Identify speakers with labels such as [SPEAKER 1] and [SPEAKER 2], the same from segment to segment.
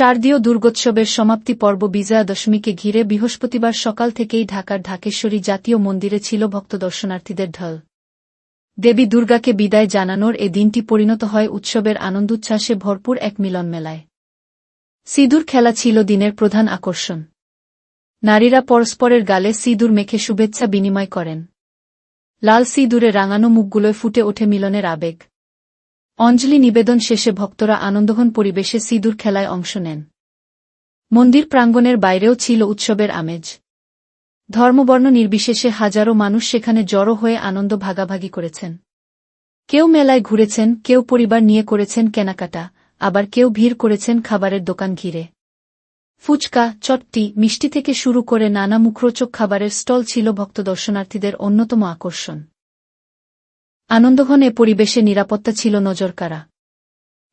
[SPEAKER 1] শারদীয় দুর্গোৎসবের সমাপ্তি পর্ব বিজয়া দশমীকে ঘিরে বৃহস্পতিবার সকাল থেকেই ঢাকার ঢাকেশ্বরী জাতীয় মন্দিরে ছিল ভক্ত দর্শনার্থীদের ঢল। দেবী দুর্গাকে বিদায় জানানোর এ দিনটি পরিণত হয় উৎসবের আনন্দোচ্ছ্বাসে ভরপুর এক মিলন মেলায় সিঁদুর খেলা ছিল দিনের প্রধান আকর্ষণ। নারীরা পরস্পরের গালে সিঁদুর মেখে শুভেচ্ছা বিনিময় করেন। লাল সিঁদুরে রাঙানো মুখগুলোয় ফুটে ওঠে মিলনের আবেগ। অঞ্জলি নিবেদন শেষে ভক্তরা আনন্দঘন পরিবেশে সিঁদুর খেলায় অংশ নেন। মন্দির প্রাঙ্গণের বাইরেও ছিল উৎসবের আমেজ। ধর্মবর্ণ নির্বিশেষে হাজারো মানুষ সেখানে জড়ো হয়ে আনন্দ ভাগাভাগি করেছেন। কেউ মেলায় ঘুরেছেন, কেউ পরিবার নিয়ে করেছেন কেনাকাটা, আবার কেউ ভিড় করেছেন খাবারের দোকান ঘিরে। ফুচকা, চটটি, মিষ্টি থেকে শুরু করে নানা মুখরোচক খাবারের স্টল ছিল ভক্ত দর্শনার্থীদের অন্যতম আকর্ষণ। আনন্দঘন এ পরিবেশে নিরাপত্তা ছিল নজরকারা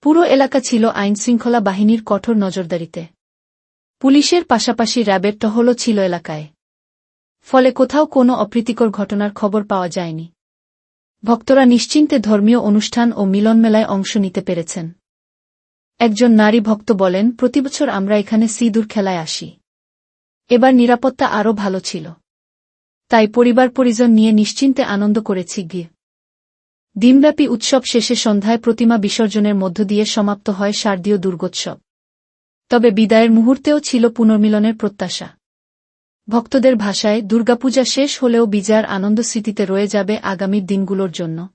[SPEAKER 1] পুরো এলাকা ছিল আইনশৃঙ্খলা বাহিনীর কঠোর নজরদারিতে। পুলিশের পাশাপাশি র্যাবের টহলও ছিল এলাকায়। ফলে কোথাও কোনো অপ্রীতিকর ঘটনার খবর পাওয়া যায়নি। ভক্তরা নিশ্চিন্তে ধর্মীয় অনুষ্ঠান ও মিলনমেলায় অংশ নিতে পেরেছেন। একজন নারী ভক্ত বলেন প্রতিবছর আমরা এখানে সিঁদুর খেলায় আসি। এবার নিরাপত্তা আরও ভালো ছিল। তাই পরিবার পরিজন নিয়ে নিশ্চিন্তে আনন্দ করেছি গিয়ে। দিনব্যাপী উৎসব শেষে সন্ধ্যায় প্রতিমা বিসর্জনের মধ্য দিয়ে সমাপ্ত হয় শারদীয় দুর্গোৎসব। তবে বিদায়ের মুহূর্তেও ছিল পুনর্মিলনের প্রত্যাশা। ভক্তদের ভাষায় দুর্গাপূজা শেষ হলেও বিজয়ার আনন্দ স্মৃতিতে রয়ে যাবে আগামীর দিনগুলোর জন্য।